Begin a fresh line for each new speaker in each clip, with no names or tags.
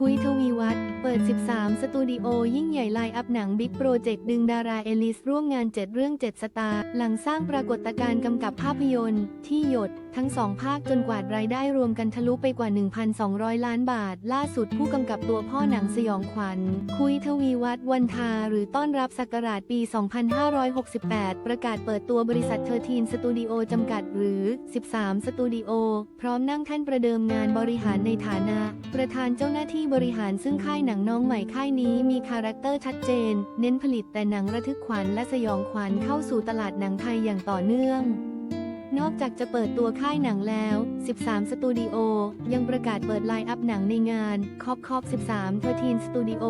คุยทวีวัฒน์เปิด 13 สตูดิโอยิ่งใหญ่ไลน์อัพหนังบิ๊กโปรเจกต์ดึงดาราเอลิสร่วมงาน 7 เรื่อง 7 สตาร์ หลังสร้างปรากฏการณ์กำกับภาพยนตร์ ที่หยด ทั้งสองภาคจนกวาดรายได้รวมกันทะลุไปกว่า 1,200 ล้านบาท ล่าสุดผู้กำกับตัวพ่อหนังสยองขวัญ คุยทวีวัฒน์วันทาหรือต้อนรับศักราชปี 2568 ประกาศเปิดตัวบริษัทเทอร์ทีนสตูดิโอจำกัดหรือ 13 สตูดิโอ พร้อมนั่งท่านประเดิมงานบริหารในฐานะ ประธานเจ้าหน้าที่บริหารซึ่งค่ายหนังน้องใหม่ค่ายนี้มีคาแรคเตอร์ชัดเจน เน้นผลิตแต่หนังระทึกขวัญและสยองขวัญเข้าสู่ตลาดหนังไทยอย่างต่อเนื่อง นอกจากจะเปิดตัวค่ายหนังแล้ว 13 สตูดิโอ ยังประกาศเปิดไลน์อัพหนังในงานคอบคอบ13 13สตูดิโอ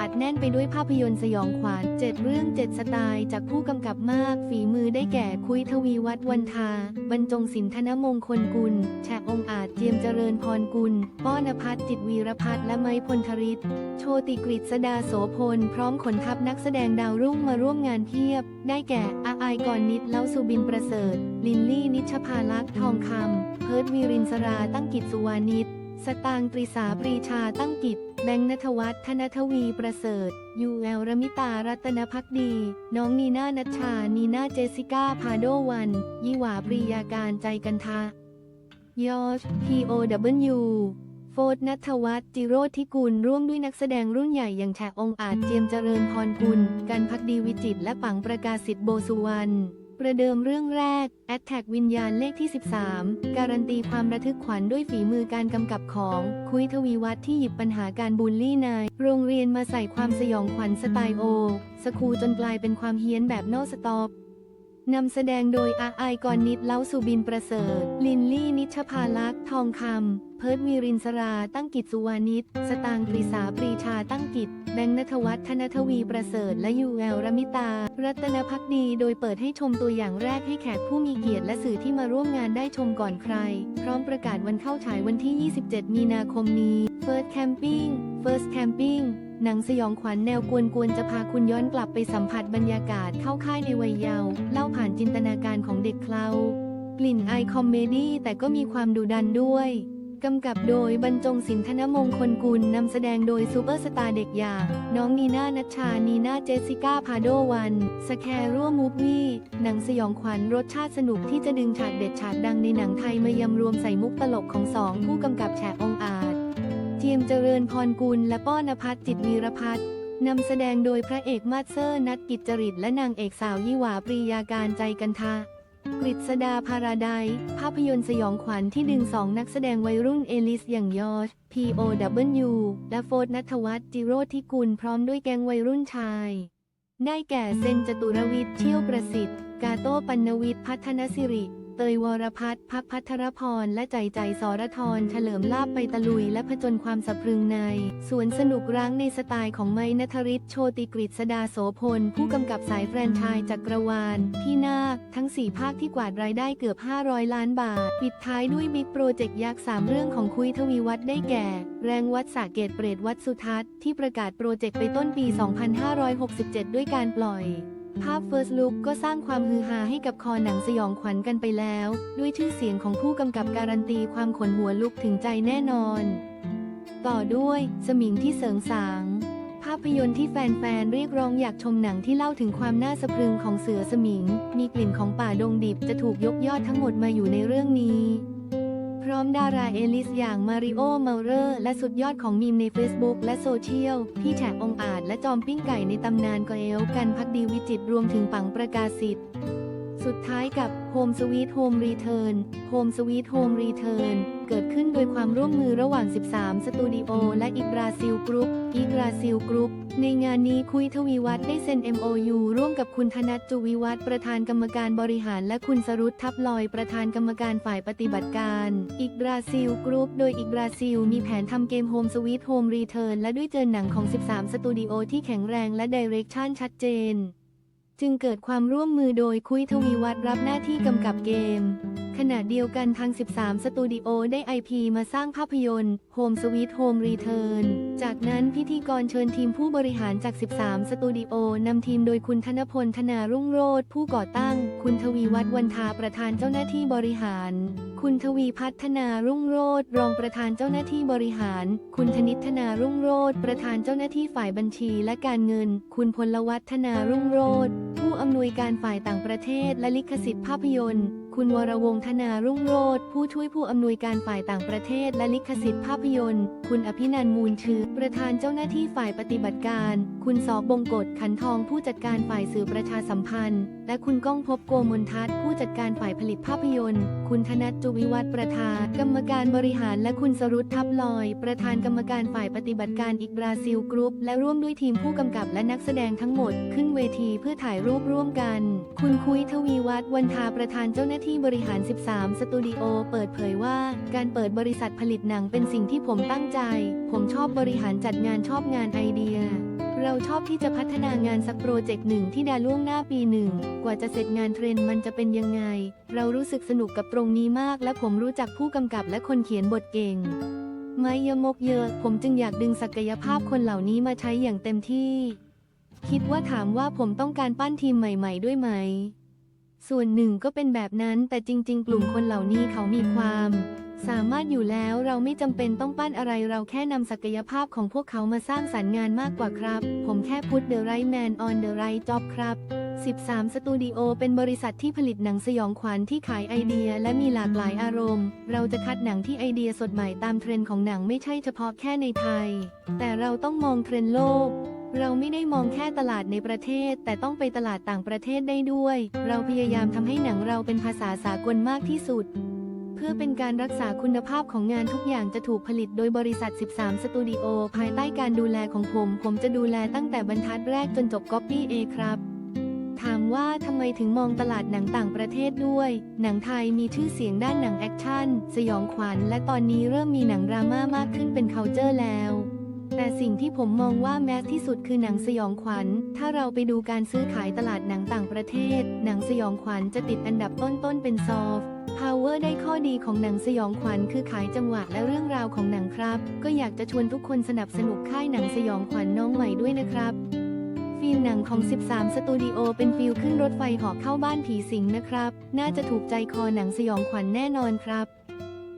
อัดแน่นไปด้วยภาพยนตร์สยองขวัญ7เรื่อง 7 สไตล์จากผู้กำกับมาก ฝีมือได้แก่คุยทวีวัฒน์วันทา บรรจงศิลธนมงคลกุล แฉกองอาจเจียมเจริญพรกุล ป้อนพัฒน์จิตวีรพัฒน์และไมพลธริศโชติกฤษดาโสพล พร้อมขนทัพนักแสดงดาวรุ่งมาร่วมงานเพียบ ได้แก่อาไอายก่อนนิดเล้าสุบินประเสริฐ ลินลี่นิชภาลักษ์ทองคำ เพิร์ดวีรินสราตั้งกิจสุวานิชสตางตรีสาปรีชาตั้งกิจ แบงค์นทวัฒน์ธนทวีประเสริฐ ยูแอลรมิตารัตนพักดี น้องนีน่านัชชา นีน่าเจสิก้า พาโดวันยี่หวาปรียาการใจกันทะยอช P.O.W. โฟดนัทวัฒน์จิโรธทิกุลร่วมด้วยนักแสดงรุ่นใหญ่อย่างแฉกองอาจเจียมเจริญพรกุลกันพักดีวิจิตและปังประกาศสิทธิ์โบสุวรรณ ประเดิมเรื่องแรก แอดแท็กวิญญาณเลขที่ 13 การันตีความระทึกขวัญด้วยฝีมือการกำกับของ คุยทวีวัฒน์ที่หยิบปัญหาการบูลลี่นาย โรงเรียนมาใส่ความสยองขวัญสไตล์โอ สคูจนกลายเป็นความเฮี้ยนแบบโนสต็อป นำแสดงโดยอาไอกรนิดเล้าสุบินประเสริฐ ลินลี่นิชภาลักษ์ทองคำ เพิร์ดวีรินสรา ตั้งกิจสุวานิชสตางค์ปรีสาปรีชาตั้งกิจ แบงค์นัทวัฒน์ธนทวีประเสริฐ และยูแอลรมิตา รัตนพักดีโดยเปิดให้ชมตัวอย่างแรกให้แขกผู้มีเกียรติและสื่อที่มาร่วมงานได้ชมก่อนใคร พร้อมประกาศวันเข้าฉายวันที่ 27 มีนาคมนี้ First Camping First Camping หนังสยองขวัญแนวกวนๆจะพาคุณย้อนกลับไปสัมผัสบรรยากาศเข้าค่ายในวัยเยาว์เล่าผ่านจินตนาการของเด็กเคลากลิ่นไอคอมเมดี้แต่ก็มีความดุดันด้วย กำกับโดยบรรจงศิลธนมงคลกุลนำแสดงโดยซูเปอร์สตาร์เด็กอย่าง น้องนีน่านัชชา นีน่าเจสสิก้า พาโดวัน สแคร์ร่วมมูฟวี่ หนังสยองขวัญรสชาติสนุกที่จะดึงฉากเด็ดฉากดังในหนังไทยมายำรวมใส่มุกตลกของสองผู้กำกับแฉกองอา เจียมเจริญพรกุลและป้อนพัฒน์จิตวีรพัฒน์นำแสดงโดยพระเอกมาสเซอร์นัดกิจจริต และนางเอกสาวยี่หวาปรียาการใจกันทะกฤษดาพาราไดภาพยนตร์สยองขวัญที่ดึงสองนักแสดงวัยรุ่นเอลิสอย่างยอช P.O.W. และโฟร์ดนัทวัฒน์จิโรธทิกุลพร้อมด้วยแก๊งวัยรุ่นชาย ได้แก่เซนจตุรวิทย์เชี่ยวประสิทธิ์ กาโต้ปัณณวิทย์พัฒนสิริ เตยวรพัฒน์พักพัทรพร และใจใจสรทรเฉลิมลาบไปตะลุย และผจญความสะพรึงใน สวนสนุกร้างในสไตล์ของไม้นทริศโชติกฤษดาโสพล ผู้กำกับสายแฟรนไชส์จักรวาล พี่นาคทั้ง 4 ภาคที่กวาดรายได้เกือบ 500 ล้านบาท ปิดท้ายด้วยบิ๊กโปรเจกต์ยักษ์3เรื่องของคุยทวีวัฒน์ได้แก่ แรงวัดสาเกตเปรตวัดสุทัศน์ที่ประกาศโปรเจกต์ไปต้นปี 2567 ด้วยการปล่อย ภาพ First Look ก็สร้างความฮือฮาให้กับคอหนังสยองขวัญกันไปแล้ว ด้วยชื่อเสียงของผู้กำกับการันตีความขนหัวลุกถึงใจแน่นอน ต่อด้วยสมิงที่เสริงสาง ภาพยนตร์ที่แฟนๆเรียกร้องอยากชมหนังที่เล่าถึงความน่าสะพรึงของเสือสมิง มีกลิ่นของป่าดงดิบจะถูกยกยอดทั้งหมดมาอยู่ในเรื่องนี้ พร้อมดาราเอลิสอย่างมาริโอเมาเลอร์และสุดยอดของมีมใน Facebook และโซเชียล พี่แฉกองอาจและจอมปิ้งไก่ในตำนานก็เอลกันพักดีวิจิตรรวมถึงปังประกาศสิทธิ์ สุดท้ายกับ Home Sweet Home Return Home Sweet Home Return เกิดขึ้นโดยความร่วมมือระหว่าง 13 สตูดิโอและอีกราซิลกรุ๊ปอีกราซิลกรุ๊ปในงานนี้คุยทวีวัฒน์ได้เซ็น MOU ร่วมกับคุณธนัทจุวิวัฒน์ประธานกรรมการบริหาร และคุณสรุตทับลอยประธานกรรมการฝ่ายปฏิบัติการอีกราซิลกรุ๊ปโดยอีกราซิลมีแผนทำเกม Home Sweet Home Return และด้วยเจอหนังของ 13 สตูดิโอที่แข็งแรงและดิเรกชันชัดเจน จึงเกิดความร่วมมือโดยคุยทวีวัฒน์รับหน้าที่กำกับเกม ขณะเดียวกันทาง 13 สตูดิโอได้ IP มาสร้างภาพยนตร์ Home Sweet Home Return จากนั้นพิธีกรเชิญทีมผู้บริหารจาก 13 สตูดิโอนำทีมโดยคุณธนพลธนารุ่งโรธผู้ก่อตั้ง คุณทวีวัฒน์วันทาประธานเจ้าหน้าที่บริหาร คุณทวีพัฒนารุ่งโรธรองประธานเจ้าหน้าที่บริหาร คุณธนิตธนารุ่งโรธประธานเจ้าหน้าที่ฝ่ายบัญชีและการเงิน คุณพลวัฒนารุ่งโรธผู้อำนวยการฝ่ายต่างประเทศและลิขสิทธิ์ภาพยนตร์คุณวรวงศ์ธนารุ่งโรธผู้ช่วยผู้อำนวยการฝ่ายต่างประเทศและลิขสิทธิ์ภาพยนตร์ คุณอภินันมูลชื่อ ประธานเจ้าหน้าที่ฝ่ายปฏิบัติการ คุณสอบบงกฎขันทองผู้จัดการฝ่ายสื่อประชาสัมพันธ์ และคุณก้องพบโกมลทัศน์ผู้จัดการฝ่ายผลิตภาพยนตร์ คุณธนัทจุวิวัฒน์ประธาน กรรมการบริหารและคุณสรุตทับลอย ประธานกรรมการฝ่ายปฏิบัติการอีกบราซิลกรุ๊ปและร่วมด้วยทีมผู้กำกับและนักแสดงทั้งหมด ขึ้นเวทีเพื่อถ่ายรูปร่วมกัน คุณคุยทวีวัฒน์วันทาประธานเจ้าหน้าที่บริหาร 13 สตูดิโอเปิดเผยว่า การเปิดบริษัทผลิตหนังเป็นสิ่งที่ผมตั้งใจ ผมชอบบริหารจัดงานชอบงานไอเดีย เราชอบที่จะพัฒนางานสักโปรเจกต์หนึ่งที่ดาล่วงหน้าปีหนึ่ง กว่าจะเสร็จงานเทรนด์มันจะเป็นยังไง เรารู้สึกสนุกกับตรงนี้มาก และผมรู้จักผู้กำกับและคนเขียนบทเก่งไม่เยอะมกเยอะ ผมจึงอยากดึงศักยภาพคนเหล่านี้มาใช้อย่างเต็มที่ คิดว่าถามว่าผมต้องการปั้นทีมใหม่ ๆ ด้วยไหม ส่วนหนึ่งก็เป็นแบบนั้นแต่จริง ๆ กลุ่มคนเหล่านี้เขามีความ สามารถอยู่แล้วเราไม่จำเป็นต้องปั้นอะไรเราแค่นำศักยภาพของพวกเขามาสร้างสรรค์งานมากกว่าครับ ผมแค่พุท the right man on the right job ครับ 13 สตูดิโอเป็นบริษัทที่ผลิตหนังสยองขวัญที่ขายไอเดียและมีหลากหลายอารมณ์ เราจะคัดหนังที่ไอเดียสดใหม่ตามเทรนด์ของหนังไม่ใช่เฉพาะแค่ในไทย แต่เราต้องมองเทรนด์โลก เราไม่ได้มองแค่ตลาดในประเทศ แต่ต้องไปตลาดต่างประเทศได้ด้วย เราพยายามทำให้หนังเราเป็นภาษาสากลมากที่สุด เพื่อเป็นการรักษาคุณภาพของงานทุกอย่างจะถูกผลิตโดยบริษัท 13 สตูดิโอภายใต้การดูแลของผม ผมจะดูแลตั้งแต่บรรทัดแรกจนจบก๊อปปี้เอครับถามว่าทำไมถึงมองตลาดหนังต่างประเทศด้วย หนังไทยมีชื่อเสียงด้านหนังแอคชั่น สยองขวัญ และตอนนี้เริ่มมีหนังดราม่ามากขึ้นเป็น c u เจอร์แล้ว แต่สิ่งที่ผมมองว่าแมสที่สุดคือหนังสยองขวัญ ถ้าเราไปดูการซื้อขายตลาดหนังต่างประเทศ หนังสยองขวัญจะติดอันดับต้นๆเป็นซอฟ Power ได้ข้อดีของหนังสยองขวัญคือขายจังหวะและเรื่องราวของหนังครับ ก็อยากจะชวนทุกคนสนับสนุนค่ายหนังสยองขวัญน้องใหม่ด้วยนะครับฟิล์มหนังของ 13 สตูดิโอเป็นฟิลขึ้นรถไฟหาะเข้าบ้านผีสิงนะครับ น่าจะถูกใจคอหนังสยองขวัญแน่นอนครับ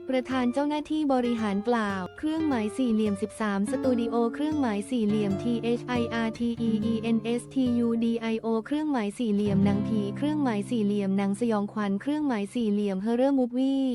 ประธานเจ้าหน้าที่บริหารกล่าว เครื่องหมายสี่เหลี่ยม 13 สตูดิโอ เครื่องหมายสี่เหลี่ยม T H I R T E E N S T U D I O เครื่องหมายสี่เหลี่ยมหนังผี เครื่องหมายสี่เหลี่ยมหนังสยองขวัญ เครื่องหมายสี่เหลี่ยม Horror Movie